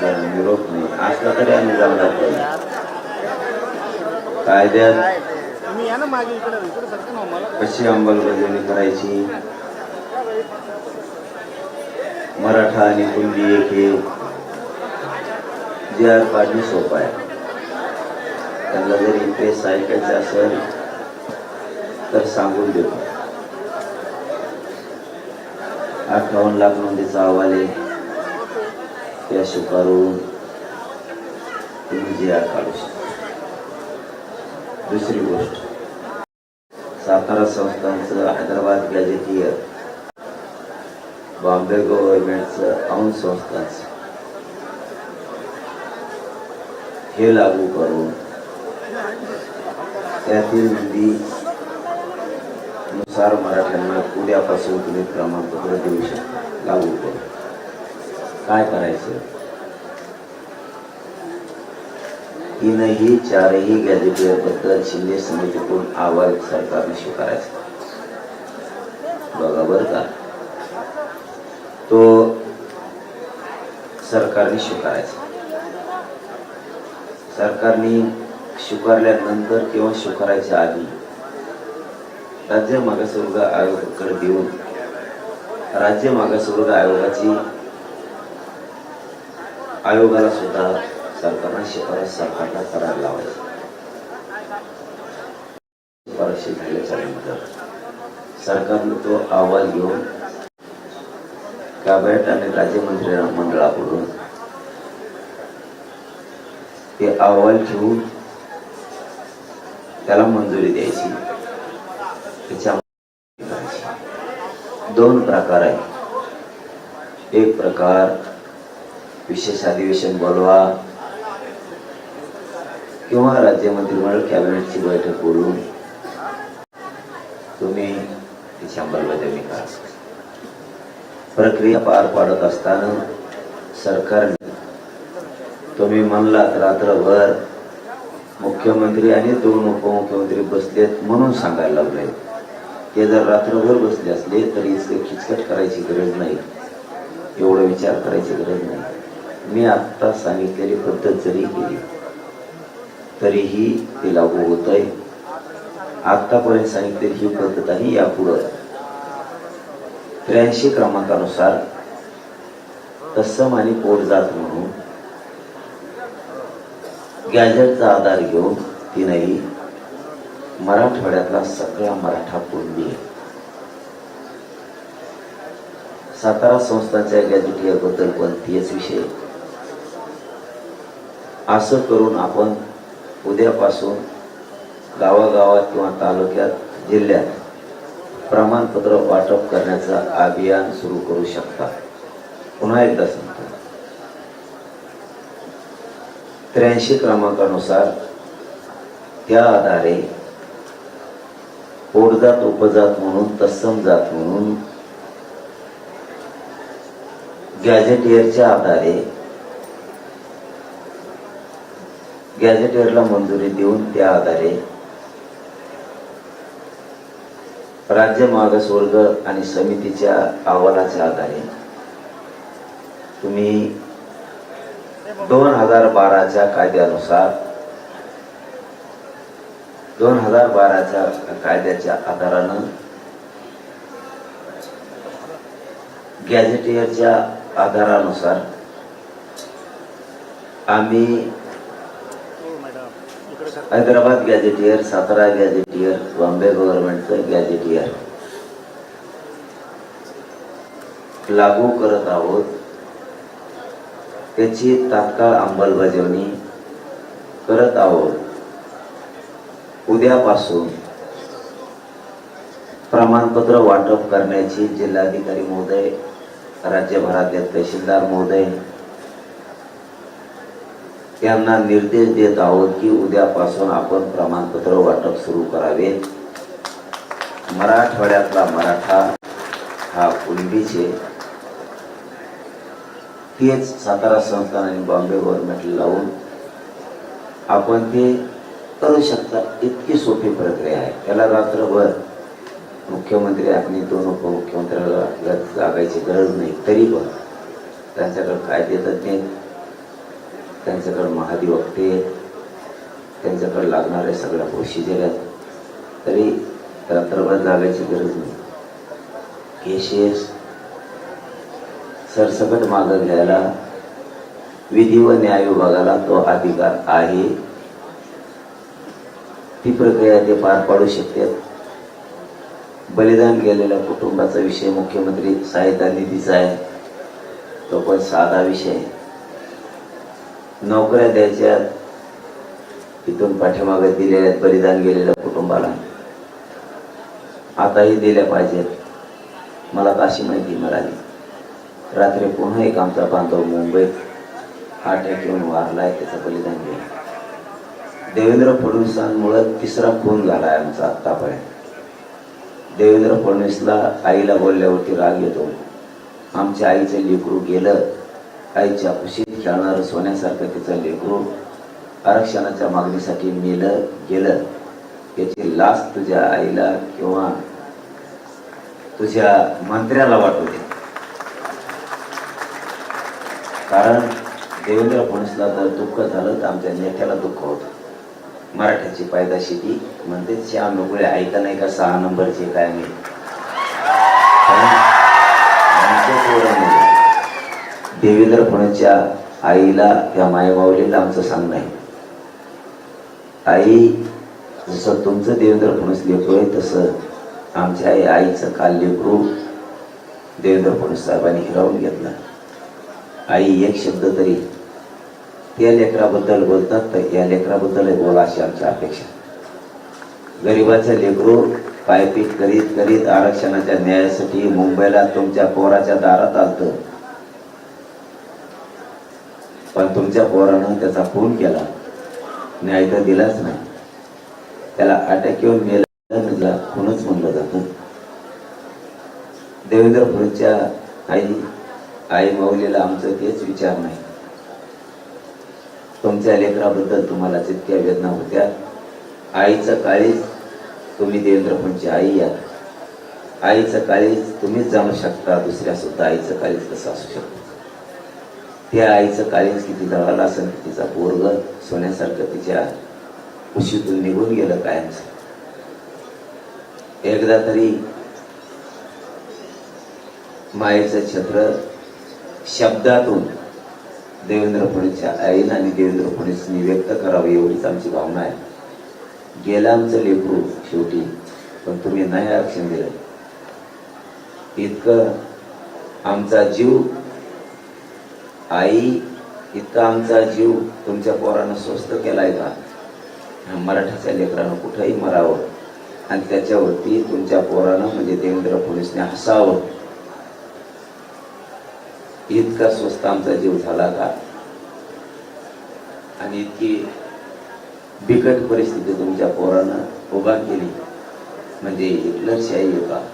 त्याचा निरोप नाही. असला तरी आम्ही जाणार पाहिजे कायद्यात कशी अंमलबजावणी करायची? मराठा आणि कुणबी एक हे जे आर काढणे सोपं आहे. त्यांना जरी प्रेस ऐकायचं असेल तर सांगून देतो. अठ्ठावन्न लाख नोंदीचा अहवाल आहे त्या स्वीकारून तुम्ही जे आर काढू शकता दुसरी गोष्ट सातारा संस्थांचं हैदराबाद गॅजेटियर बॉम्बे गव्हर्नमेंटचं औन संस्थांचं हे लागू करून त्यातील नोंदी नुसार मराठ्यांना उद्यापासून तुम्ही प्रमाणपत्र देऊ शकता लागू करू काय करायचं? तीनही चारही गॅजेटियरबद्दल शिंदे समितीतून आवाज सरकारने स्वीकारायचा. बघा बरं का. तो सरकारने स्वीकारायचा. सरकारने स्वीकारल्यानंतर किंवा स्वीकारायच्या आधी राज्य मागासवर्ग आयोगाकडे देऊन राज्य मागासवर्ग आयोगाची आयोगाला सुद्धा सरकारला शिफारस सरकारला करायला लावायची. शिफारशी झाल्याच्यानंतर सरकारनं तो अहवाल घेऊन कॅबिनेट आणि राज्यमंत्री मंडळाकडून ते अहवाल घेऊन त्याला मंजुरी द्यायची. त्याच्या दोन प्रकार आहे एक प्रकार विशेष अधिवेशन बोलवा. किंवा राज्य मंत्रिमंडळ कॅबिनेटची बैठक बोलून तुम्ही तिची अंमलबजावणी करा. प्रक्रिया पार पाडत असताना सरकारने तुम्ही म्हणलात रात्रभर मुख्यमंत्री आणि दोन उपमुख्यमंत्री बसलेत म्हणून सांगायला लागले ते जर रात्रभर बसले असले तरी इतकं खिचकट करायची गरज नाही. एवढं विचार करायची गरज नाही. मी आत्ता सांगितलेली पद्धत जरी केली तरीही ते लागू होत आहे आत्तापर्यंत सांगितलेली ही पद्धत आहे यापुढं. त्र्याऐंशी क्रमांकानुसार तत्सम आणि पोटजात म्हणून गॅजेटचा आधार घेऊन तीनही मराठवाड्यातला सगळा मराठा कुणबी सातारा संस्थांच्या गॅजेट याबद्दल पण तेच विषय असं करून आपण उद्यापासून गावागावात किंवा तालुक्यात जिल्ह्यात प्रमाणपत्र वाटप करण्याचं अभियान सुरू करू शकता. पुन्हा एकदा सांगतो. त्र्याऐंशी क्रमांकानुसार त्या आधारे पोटजात उपजात म्हणून तत्सम जात म्हणून गॅजेटियरच्या आधारे गॅजेटियरला मंजुरी देऊन त्या आधारे राज्य मागासवर्ग आणि समितीच्या अहवालाच्या आधारे तुम्ही दोन हजार बाराच्या कायद्यानुसार दोन हजार बाराच्या कायद्याच्या आधारानं गॅजेटियरच्या आधारानुसार आम्ही हो मॅडम इकडे सरका Hyderabad gazetteer Satara gazetteer Bombay गव्हर्नमेंटचं gazetteer. लागू करत आहोत. त्याची तात्काळ अंमलबजावणी करत आहोत. उद्यापासून प्रमाणपत्र वाटप करण्याची जिल्हाधिकारी महोदय राज्यभरातले तहसीलदार महोदय त्यांना निर्देश देत आहोत की उद्यापासून आपण प्रमाणपत्र वाटप सुरू करावे. मराठवाड्यातला मराठा हा कुणबीचे. तेच सातारा संस्थान आणि बॉम्बे गव्हर्नमेंट लावून आपण ते करू शकता. इतकी सोपी प्रक्रिया आहे. त्याला रात्रभर मुख्यमंत्री आणि दोन उपमुख्यमंत्र्याला लागायची गरज नाही. तरी पण त्यांच्याकडे कायदे तज्ञ आहेत, त्यांच्याकडे महाधिवक्ते त्यांच्याकडे लागणाऱ्या सगळ्या प्रोसिजर आहेत. तरी रात्रभर जागायची गरज नाही. केशेस सरसकट मागं घ्यायला विधी व न्याय विभागाला तो अधिकार आहे. ती प्रक्रिया ते पार पाडू शकतात बलिदान केलेल्या कुटुंबाचा विषय मुख्यमंत्री सहायता निधीचा आहे. तो पण साधा विषय आहे. नोकऱ्या द्यायच्या इथून पाठीमागे दिलेल्या आहेत बलिदान गेलेल्या कुटुंबाला. आताही दिल्या पाहिजेत. मला काशी अशी माहिती मिळाली? रात्री पुन्हा एक आमचा बांधव मुंबईत अटॅक येऊन वारलाय त्याचं बलिदान गेलं. देवेंद्र फडणवीसांमुळे तिसरा खून झाला आहे आमचा आत्तापर्यंत. देवेंद्र फडणवीसला आईला बोलल्यावरती राग येतो. आमच्या आईचं लेकरू गेलं आईच्या खुशीत खेळणारं सोन्यासारखं तिचं लेकरू आरक्षणाच्या मागणीसाठी मेलं गेलं. याची लाच तुझ्या आईला किंवा तुझ्या मंत्र्याला वाटू दे. कारण देवेंद्र फडणवीसला जर दुःख झालं तर आमच्या नेत्याला दुःख होतं. मराठ्याची पायदाशी ती म्हणते श्याम नुगळे ऐका नाही का सहा नंबरचे काय मी देवेंद्र फडणवीसच्या आईला त्या मायमावलीला आमचं सांगणं आहे आई जसं तुमचं देवेंद्र फणस लेखू आहे तसं आमच्या आई आईचं काल लेकरू देवेंद्र फडणवीस साहेबांनी हिरावून घेतलं. आई एक शब्द तरी त्या लेकराबद्दल बोलतात तर या लेकराबद्दल बोला अशी आमची अपेक्षा. गरिबाचं लेकरू पायपीट करीत करीत आरक्षणाच्या न्यायासाठी मुंबईला तुमच्या पोराच्या दारात आलतं. पण तुमच्या पोरानं त्याचा खून केला. न्याय तर दिलाच नाही. त्याला अटॅक येऊन मेला खूनच म्हणलं जातं. देवेंद्र फडणवीसच्या आई आई माऊलीला आमचं तेच विचार नाही. तुमच्या लेकराबद्दल तुम्हाला जितक्या वेदना होत्या आईचं काळीच तुम्ही देवेंद्र फडणवीसची आई या. आईचं काळीच तुम्हीच जाणू शकता दुसऱ्या सुद्धा आईचं काळीच कसं असू शकतं? त्या आईचं काळीज किती जवळला असेल तिचा पोरग सोन्यासारखं तिच्या उशीतून निघून गेलं कायमच. एकदा तरी मायेचं छत्र शब्दातून देवेंद्र फडणवीसच्या आईनं आणि देवेंद्र फडणवीसनी व्यक्त करावं एवढीच आमची भावना आहे. गेलं आमचं लेकरू शेवटी पण तुम्ही नाही आरक्षण दिलं. इतकं आमचा जीव आई इतका आमचा जीव तुमच्या पोरानं स्वस्त केलाय का? ह्या मराठाच्या लेकरानं कुठंही मरावं. आणि त्याच्यावरती तुमच्या पोरानं म्हणजे देवेंद्र पोलिसने हसावं. इतका स्वस्त आमचा जीव झाला का? आणि इतकी बिकट परिस्थिती तुमच्या पोरानं उभा केली. म्हणजे हिटलरशाही आहे का?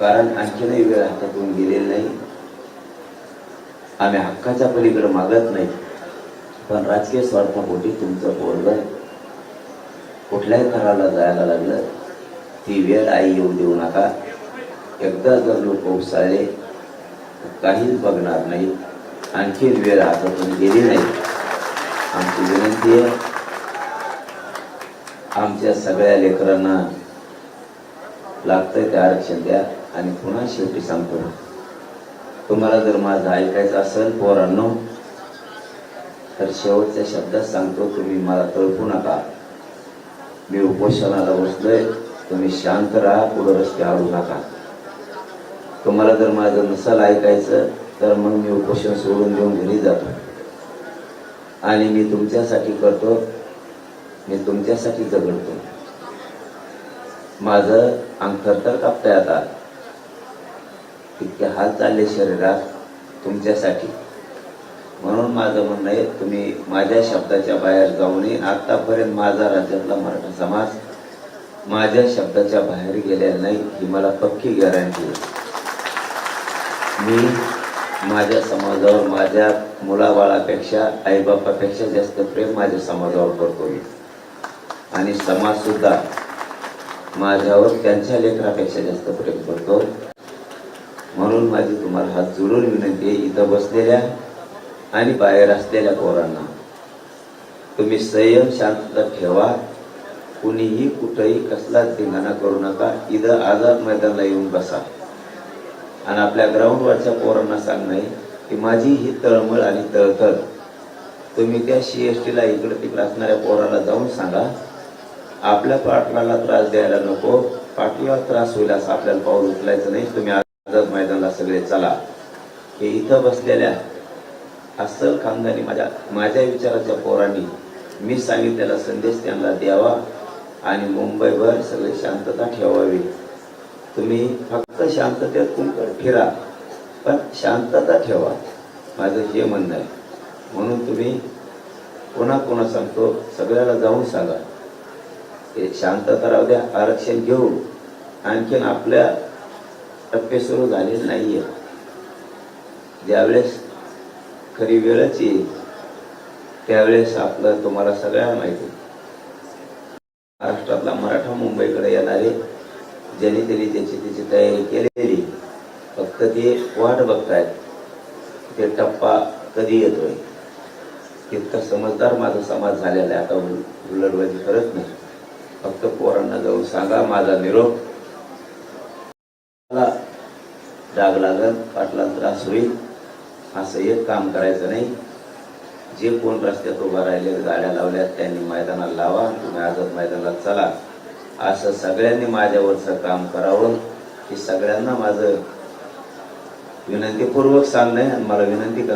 कारण आणखीनही वेळ हातातून गेलेली नाही. आम्ही हक्काच्या पलीकडे मागत नाही. पण राजकीय स्वार्थापोटी तुमचं पोरग कुठल्याही घराला जायला लागलं ती वेळ आई येऊ देऊ नका. एकदा जर लोक उसळले काहीच बघणार नाही. आणखी वेळ हातातून गेली नाही. आमची विनंती आहे आमच्या सगळ्या लेकरांना लागतंय ते आरक्षण द्या आणि पुन्हा शेवटी सांगतो. तुम्हाला जर माझं ऐकायचं असेल पोरांनो तर शेवटच्या शब्दात सांगतो तुम्ही मला तळपू नका. मी उपोषणाला बसलोय. तुम्ही शांत राहा पुढं रस्ते आडू नका. तुम्हाला जर माझं नसल ऐकायचं तर मग मी उपोषण सोडून घेऊन घरी जातो. आणि मी तुमच्यासाठी करतो मी तुमच्यासाठी जगडतो. माझं अंग थरथर कापतंय आता इतके हाल चालले शरीरात तुमच्यासाठी. म्हणून माझं म्हणणं आहे तुम्ही माझ्या शब्दाच्या बाहेर जाऊ नये. आतापर्यंत माझा राज्यातला मराठा समाज माझ्या शब्दाच्या बाहेर गेलेला नाही ही मला पक्की गॅरंटी आहे. मी माझ्या समाजावर माझ्या मुलाबाळापेक्षा आईबापापेक्षा जास्त प्रेम माझ्या समाजावर करतो मी. आणि समाजसुद्धा माझ्यावर त्यांच्या लेकरापेक्षा जास्त प्रेम करतो. म्हणून माझी तुम्हाला हात जोडून विनंती आहे इथं बसलेल्या आणि बाहेर असलेल्या पोरांना. तुम्ही संयम शांतता ठेवा. कुणीही कुठेही कसलाच धिंगाणा करू नका. इथं आझाद मैदानला येऊन बसा. आणि आपल्या ग्राउंडवरच्या पोरांना सांगणं की माझी ही तळमळ आणि तळतळ तुम्ही त्या सी एस टीला इकडे तिकडे असणाऱ्या पोराला जाऊन सांगा. आपल्या पाटलाला त्रास द्यायला नको. पाटलाला त्रास होईल असं आपल्याला पाऊल उचलायचं नाही. तुम्ही मैदानला सगळे चला. हे इथं बसलेल्या अस्सल खानदानी माझ्या माझ्या विचाराच्या पोरांनी मी सांगितलेला संदेश त्यांना द्यावा आणि मुंबईभर सगळे शांतता ठेवावी. तुम्ही फक्त शांततेत कुंकड फिरा पण शांतता ठेवा. माझं हे म्हणणं आहे. म्हणून तुम्ही कोणाकोणा सांगतो सगळ्याला जाऊन सांगा. हे शांतता राहू द्या आरक्षण घेऊ आणखीन आपल्या टप्पे सुरू झालेले नाहीये. ज्यावेळेस खरी वेळच येईल त्यावेळेस आपलं तुम्हाला सगळ्यांना माहिती महाराष्ट्रातला मराठा मुंबईकडे येणारे ज्यांनी त्यांनी त्याची त्याची तयारी केलेली फक्त ते वाट बघतायत ते टप्पा कधी येतोय? तितका समजदार माझा समाज झालेला आहे. आता उल- करत नाही. फक्त पोरांना जाऊन सांगा माझा निरोप मला डाग लागत पाटला त्रास होईल. असं एक काम करायचं नाही. जे कोण रस्त्यात उभा राहिले गाड्या लावल्यात त्यांनी मैदानाला लावा. तुम्ही आझाद मैदानाला चला. असं सगळ्यांनी माझ्यावरचं काम करावं. हे सगळ्यांना माझं विनंतीपूर्वक सांगणं आहे आणि मला विनंती